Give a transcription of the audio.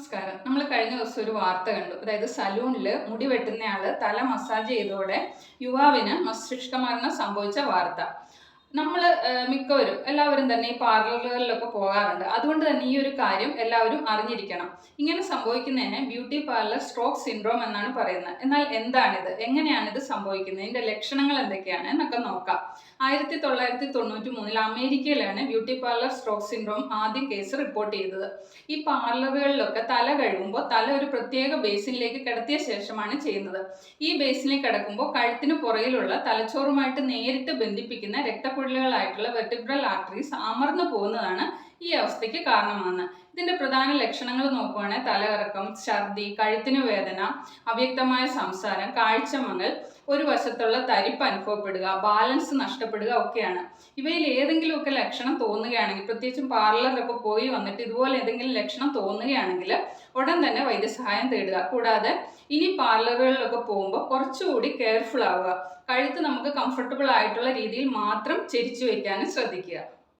നമസ്കാരം. നമ്മൾ കഴിഞ്ഞ ദിവസം ഒരു വാർത്ത കണ്ടു. അതായത് സലൂണിൽ മുടി വെട്ടുന്നയാൾ തല മസാജ് ചെയ്തോടെ യുവാവിന് മസ്തിഷ്ക മരണം സംഭവിച്ച വാർത്ത. നമ്മൾ മിക്കവരും എല്ലാവരും തന്നെ ഈ പാർലറുകളിലൊക്കെ പോകാറുണ്ട്. അതുകൊണ്ട് തന്നെ ഈ ഒരു കാര്യം എല്ലാവരും അറിഞ്ഞിരിക്കണം. ഇങ്ങനെ സംഭവിക്കുന്നതിന് ബ്യൂട്ടി പാർലർ സ്ട്രോക്ക് സിൻഡ്രോം എന്നാണ് പറയുന്നത്. എന്നാൽ എന്താണിത്? എങ്ങനെയാണ് ഇത് സംഭവിക്കുന്നത്? ഇതിന്റെ ലക്ഷണങ്ങൾ എന്തൊക്കെയാണ് എന്നൊക്കെ നോക്കാം. ആയിരത്തി തൊള്ളായിരത്തി തൊണ്ണൂറ്റി മൂന്നിൽ അമേരിക്കയിലാണ് ബ്യൂട്ടി പാർലർ സ്ട്രോക്ക് സിൻഡ്രോം ആദ്യം കേസ് റിപ്പോർട്ട് ചെയ്തത്. ഈ പാർലറുകളിലൊക്കെ തല കഴുകുമ്പോൾ തല ഒരു പ്രത്യേക ബേസിനിലേക്ക് കിടത്തിയ ശേഷമാണ് ചെയ്യുന്നത്. ഈ ബേസിനിലേക്ക് കിടക്കുമ്പോൾ കഴുത്തിന് പുറകിലുള്ള തലച്ചോറുമായിട്ട് നേരിട്ട് ബന്ധിപ്പിക്കുന്ന രക്തക്കുഴലുകളായിട്ടുള്ള വെർട്ടിബ്രൽ ആർട്ടറീസ് അമർന്നു പോകുന്നതാണ് ഈ അവസ്ഥയ്ക്ക് കാരണമാണ് ഇതിന്റെ പ്രധാന ലക്ഷണങ്ങൾ നോക്കുവാണെങ്കിൽ തലകറക്കം ഛർദി കഴുത്തിന് വേദന അവ്യക്തമായ സംസാരം കാഴ്ചമങ്ങൽ ഒരു വശത്തുള്ള തരിപ്പ് അനുഭവപ്പെടുക ബാലൻസ് നഷ്ടപ്പെടുക ഒക്കെയാണ്. ഇവയിൽ ഏതെങ്കിലുമൊക്കെ ലക്ഷണം തോന്നുകയാണെങ്കിൽ പ്രത്യേകിച്ചും പാർലറിലൊക്കെ പോയി വന്നിട്ട് ഇതുപോലെ ഏതെങ്കിലും ലക്ഷണം തോന്നുകയാണെങ്കിൽ ഉടൻ തന്നെ വൈദ്യസഹായം തേടുക. കൂടാതെ ഇനി പാർലറുകളിലൊക്കെ പോകുമ്പോൾ കുറച്ചുകൂടി കെയർഫുൾ ആവുക. കഴുത്ത് നമുക്ക് കംഫർട്ടബിൾ ആയിട്ടുള്ള രീതിയിൽ മാത്രം ചെരിച്ചു വയ്ക്കാനും ശ്രദ്ധിക്കുക.